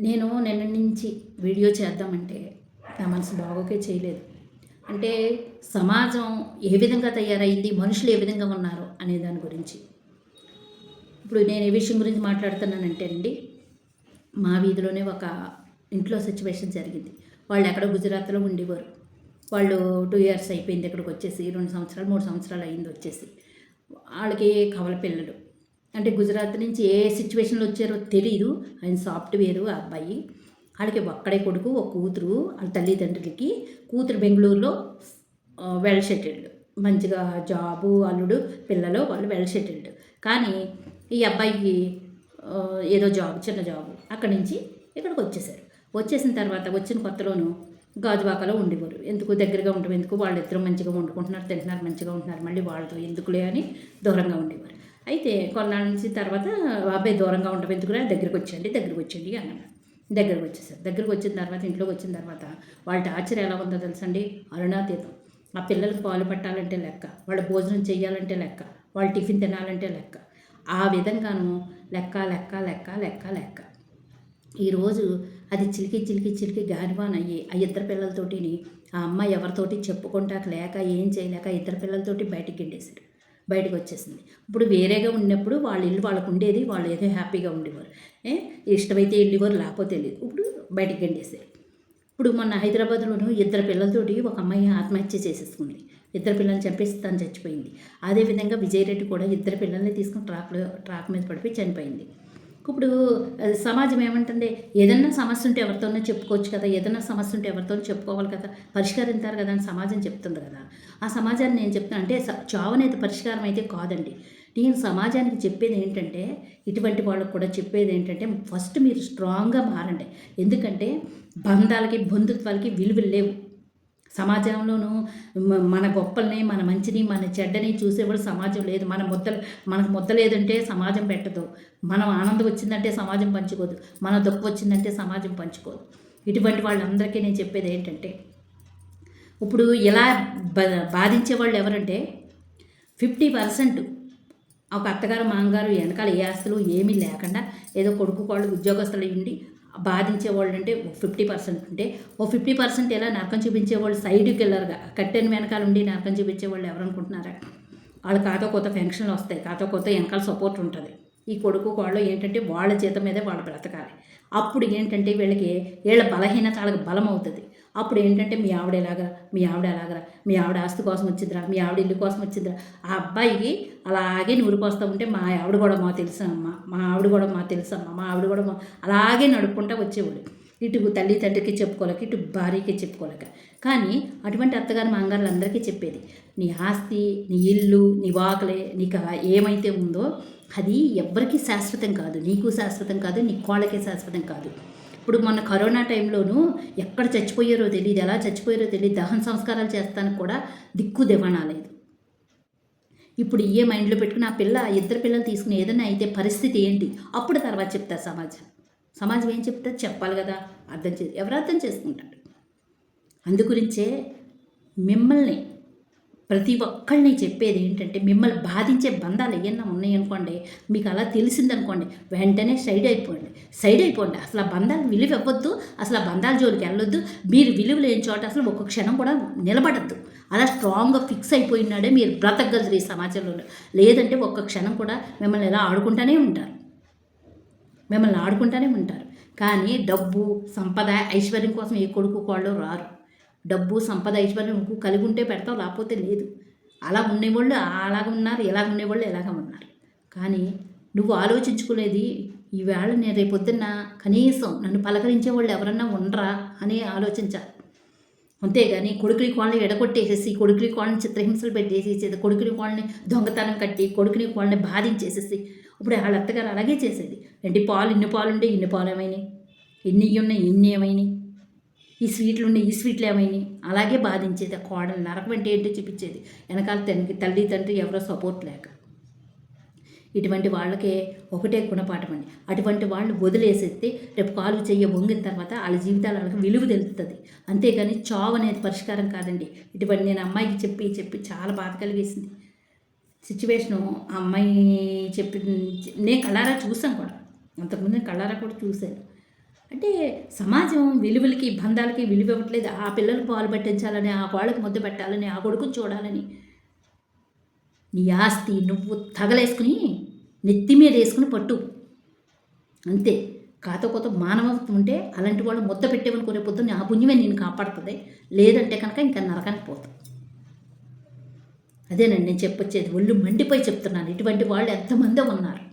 నేను నిన్న నుంచి వీడియో చేద్దామంటే నా మనసు బాగోకే చేయలేదు. అంటే సమాజం ఏ విధంగా తయారైంది మనుషులు ఏ విధంగా ఉన్నారు అనే దాని గురించి. ఇప్పుడు నేను ఏ విషయం గురించి మాట్లాడుతున్నానంటే అండి మా వీధిలోనే ఒక ఇంట్లో సిచ్యువేషన్ జరిగింది. వాళ్ళు ఎక్కడో గుజరాత్లో ఉండేవారు. వాళ్ళు టూ ఇయర్స్ అయిపోయింది ఇక్కడికి వచ్చేసి రెండు సంవత్సరాలు మూడు సంవత్సరాలు అయింది వచ్చేసి. వాళ్ళకి కవల పిల్లలు. అంటే గుజరాత్ నుంచి ఏ సిచ్యువేషన్లో వచ్చారో తెలియదు ఆయన సాఫ్ట్వేరు ఆ అబ్బాయి. వాళ్ళకి ఒక్కడే కొడుకు ఒక కూతురు వాళ్ళ తల్లిదండ్రులకి. కూతురు బెంగళూరులో వెల్ సెటిల్డ్ మంచిగా జాబు అల్లుడు పిల్లలు వాళ్ళు వెల్ సెటిల్డ్ కానీ ఈ అబ్బాయికి ఏదో జాబ్ చిన్న జాబ్. అక్కడి నుంచి ఇక్కడికి వచ్చేసారు. వచ్చేసిన తర్వాత వచ్చిన కొత్తలోనూ గాజువాకలో ఉండేవారు ఎందుకు దగ్గరగా ఉండడం ఎందుకు వాళ్ళిద్దరూ మంచిగా వండుకుంటున్నారు తింటున్నారు మంచిగా ఉంటున్నారు? మళ్ళీ వాళ్ళతో ఎందుకులే అని దూరంగా ఉండేవారు. అయితే కొన్నాళ్ళ నుంచి తర్వాత అబ్బాయి దూరంగా ఉండడం ఎందుకు దగ్గరికి వచ్చేయండి దగ్గరికి వచ్చేయండి అన్నాడు. దగ్గరకు వచ్చేసారు. దగ్గరకు వచ్చిన తర్వాత ఇంట్లోకి వచ్చిన తర్వాత వాళ్ళ టార్చర్ ఎలా ఉందో తెలుసండి? అరుణాతీతం. ఆ పిల్లలకు పాలు పట్టాలంటే లెక్క వాళ్ళ భోజనం చేయాలంటే లెక్క వాళ్ళు టిఫిన్ తినాలంటే లెక్క. ఆ విధంగాను లెక్క లెక్క లెక్క లెక్క లెక్క. ఈరోజు అది చిలికి చిలికి చిలికి గానివాన్ అయ్యి ఆ ఇద్దరు పిల్లలతోటిని ఆ అమ్మాయి ఎవరితోటి చెప్పుకుంటాక లేక ఏం చేయలేక ఇద్దరు పిల్లలతోటి బయటికి గిండేశారు బయటకు వచ్చేసింది ఇప్పుడు వేరేగా ఉన్నప్పుడు వాళ్ళ ఇల్లు వాళ్ళకు ఉండేది వాళ్ళు ఏదో హ్యాపీగా ఉండేవారు. ఏ? ఇష్టమైతే వెళ్ళేవారు లేకపోతే లేదు. ఇప్పుడు బయటికి గండేసారు ఇప్పుడు మొన్న హైదరాబాద్లోనూ ఇద్దరు పిల్లలతోటి ఒక అమ్మాయి ఆత్మహత్య చేసేసుకుంది. ఇద్దరు పిల్లల్ని చంపేసి తను చచ్చిపోయింది. అదేవిధంగా విజయరెడ్డి కూడా ఇద్దరు పిల్లల్ని తీసుకుని ట్రాక్లో ట్రాక్ మీద పడిపోయి చనిపోయింది. ఇప్పుడు సమాజం ఏమంటుంది? ఏదన్నా సమస్య ఉంటే ఎవరితోనో చెప్పుకోవచ్చు కదా ఏదన్నా సమస్య ఉంటే ఎవరితోనో చెప్పుకోవాలి కదా పరిష్కరించారు కదా అని సమాజం చెప్తుంది కదా. ఆ సమాజాన్ని నేను చెప్తాను అంటే చావనైతే పరిష్కారం అయితే కాదండి. నేను సమాజానికి చెప్పేది ఏంటంటే ఇటువంటి వాళ్ళకు కూడా చెప్పేది ఏంటంటే ఫస్ట్ మీరు స్ట్రాంగ్గా మారండి. ఎందుకంటే బంధాలకి బంధుత్వాలకి విలువలు లేవు. సమాజంలోనూ మన గొప్పల్ని మన మంచిని మన చెడ్డని చూసేవాడు సమాజం లేదు. మన ముద్దలు మనకు ముద్ద లేదంటే సమాజం పెట్టదు. మనం ఆనందం వచ్చిందంటే సమాజం పంచుకోదు. మన దుఃఖం వచ్చిందంటే సమాజం పంచుకోదు. ఇటువంటి వాళ్ళందరికీ నేను చెప్పేది ఏంటంటే ఇప్పుడు ఇలా బ బాధించే వాళ్ళు ఎవరంటే ఫిఫ్టీ పర్సెంట్ ఒక అత్తగారు మామగారు వెనకాల ఏ ఆస్తులు ఏమీ లేకుండా ఏదో కొడుకు వాళ్ళు ఉద్యోగస్తులు ఉండి బాధించే వాళ్ళు అంటే ఫిఫ్టీ పర్సెంట్. ఉంటే ఓ ఫిఫ్టీ పర్సెంట్ ఎలా నరకం చూపించే వాళ్ళు సైడ్కి వెళ్ళరుగా. కట్టెన్ వెనకాల ఉండి నరకం చూపించే వాళ్ళు ఎవరనుకుంటున్నారా? వాళ్ళు కాతో కొత్త పెన్షన్లు వస్తాయి. కాతో కొత్త వెనకాల సపోర్ట్ ఉంటుంది. ఈ కొడుకు వాళ్ళు ఏంటంటే వాళ్ళ జీతం మీదే వాళ్ళు బ్రతకాలి. అప్పుడు ఏంటంటే వీళ్ళకి వీళ్ళ బలహీనత వాళ్ళకి బలం అవుతుంది. అప్పుడు ఏంటంటే మీ ఆవిడ ఎలాగరా మీ ఆవిడ ఎలాగరా మీ ఆవిడ ఆస్తి కోసం వచ్చిందిరా మీ ఆవిడ ఇల్లు కోసం వచ్చిందిరా. ఆ అబ్బాయికి అలాగే నూరిపోస్తూ ఉంటే మా ఆవిడ కూడా మా తెలుసమ్మా మా ఆవిడ కూడా మా తెలుసమ్మా మా ఆవిడ కూడా మా అలాగే నడుపుకుంటూ వచ్చేవాడు ఇటు తల్లి తండ్రికి చెప్పుకోలేక ఇటు భార్యకి చెప్పుకోలేక. కానీ అటువంటి అత్తగారి మంగారులు అందరికీ చెప్పేది నీ ఆస్తి నీ ఇల్లు నీ వాకలే నీకు ఏమైతే ఉందో అది ఎవ్వరికీ శాశ్వతం కాదు నీకు శాశ్వతం కాదు నీ కోళ్ళకే శాశ్వతం కాదు. ఇప్పుడు మొన్న కరోనా టైంలోనూ ఎక్కడ చచ్చిపోయారో తెలియదు ఎలా చచ్చిపోయారో తెలియదు దహన సంస్కారాలు చేస్తానికి కూడా దిక్కు దివాణా లేదు. ఇప్పుడు ఏ మైండ్లో పెట్టుకుని ఆ పిల్ల ఇద్దరు పిల్లలు తీసుకుని ఏదైనా అయితే పరిస్థితి ఏంటి? అప్పుడు తర్వాత చెప్తారు సమాజం. సమాజం ఏం చెప్తారు? చెప్పాలి కదా అర్థం చే ఎవరు అర్థం చేసుకుంటారు? అందుగురించే మిమ్మల్ని ప్రతి ఒక్కళ్ళని చెప్పేది ఏంటంటే మిమ్మల్ని బాధించే బంధాలు ఏమన్నా ఉన్నాయనుకోండి మీకు అలా తెలిసిందనుకోండి వెంటనే సైడ్ అయిపోండి. సైడ్ అయిపోండి. అసలు ఆ బంధాలు విలువ ఇవ్వద్దు అసలు ఆ బంధాల జోలికి వెళ్ళొద్దు. మీరు విలువ లేని చోట అసలు ఒక్క క్షణం కూడా నిలబడద్దు. అలా స్ట్రాంగ్గా ఫిక్స్ అయిపోయినాడే మీరు బ్రతకగలరు ఈ సమాజంలో లేదంటే ఒక్క క్షణం కూడా మిమ్మల్ని ఇలా ఆడుకుంటూనే ఉంటారు. మిమ్మల్ని ఆడుకుంటూనే ఉంటారు. కానీ డబ్బు సంపద ఐశ్వర్యం కోసం ఏ కొడుకు కోళ్ళు రారు. డబ్బు సంపద ఐశ్వర్యం నువ్వు కలిగి ఉంటే పెడతావు లేకపోతే లేదు. అలా ఉండేవాళ్ళు అలాగ ఉన్నారు ఇలాగ ఉండేవాళ్ళు ఎలాగ ఉన్నారు. కానీ నువ్వు ఆలోచించుకునేది ఈవేళ నేను రేపొద్దున్న కనీసం నన్ను పలకరించే వాళ్ళు ఎవరన్నా ఉండరా అని ఆలోచించాలి అంతేగాని కొడుకుని కోళ్ళని ఎడగొట్టేసేసి కొడుకుని కోళ్ళని చిత్రహింసలు పెట్టేసేసి కొడుకుని కోళ్ళని దొంగతనం కట్టి కొడుకుని కోళ్ళని బాధించేసేసి ఇప్పుడు వాళ్ళ అత్తగారు అలాగే చేసేది. ఏంటి పాలు ఇన్ని పాలు ఉంటే ఇన్ని పాలు ఏమైనాయి ఎన్ని ఉన్నాయి ఇన్ని ఏమైనాయి? ఈ స్వీట్లు ఉన్నాయి ఈ స్వీట్లు ఏమైనాయి? అలాగే బాధించేది ఆ కోడలు. నరకం అంటే ఏంటో చూపించేది. వెనకాల తనకి తల్లి తండ్రి ఎవరో సపోర్ట్ లేక. ఇటువంటి వాళ్ళకే ఒకటే గుణపాఠం అండి. అటువంటి వాళ్ళు వదిలేసేస్తే రేపు కాలు చెయ్య వంగిన తర్వాత వాళ్ళ జీవితాలు వాళ్ళకి విలువ తెలుస్తుంది అంతేగాని చావు అనేది పరిష్కారం కాదండి. ఇటువంటి నేను అమ్మాయికి చెప్పి చెప్పి చాలా బాధ కలిగేసింది. సిచ్యువేషను ఆ అమ్మాయి చెప్పి నేను కళ్ళారా చూసాను కూడా. అంతకుముందు నేను కళ్ళారా కూడా చూశాను. అంటే సమాజం విలువలకి బంధాలకి విలువ ఇవ్వట్లేదు ఆ పిల్లలకు పాలు పట్టించాలని ఆ కోళ్ళకి ముద్ద పెట్టాలని ఆ కొడుకుని చూడాలని. నీ ఆస్తి నువ్వు తగలేసుకుని నెత్తి మీద వేసుకుని పట్టు. అంతే. కాతో కొత్త మానవత్వం ఉంటే అలాంటి వాళ్ళు ముద్ద పెట్టేవనుకునే పొద్దున్న ఆ పుణ్యమే నేను కాపాడుతుంది. లేదంటే కనుక ఇంకా నరకానికి పోతాం. అదేనండి నేను చెప్పొచ్చేది. ఒళ్ళు మండిపోయి చెప్తున్నాను. ఇటువంటి వాళ్ళు ఎంతమందే ఉన్నారు.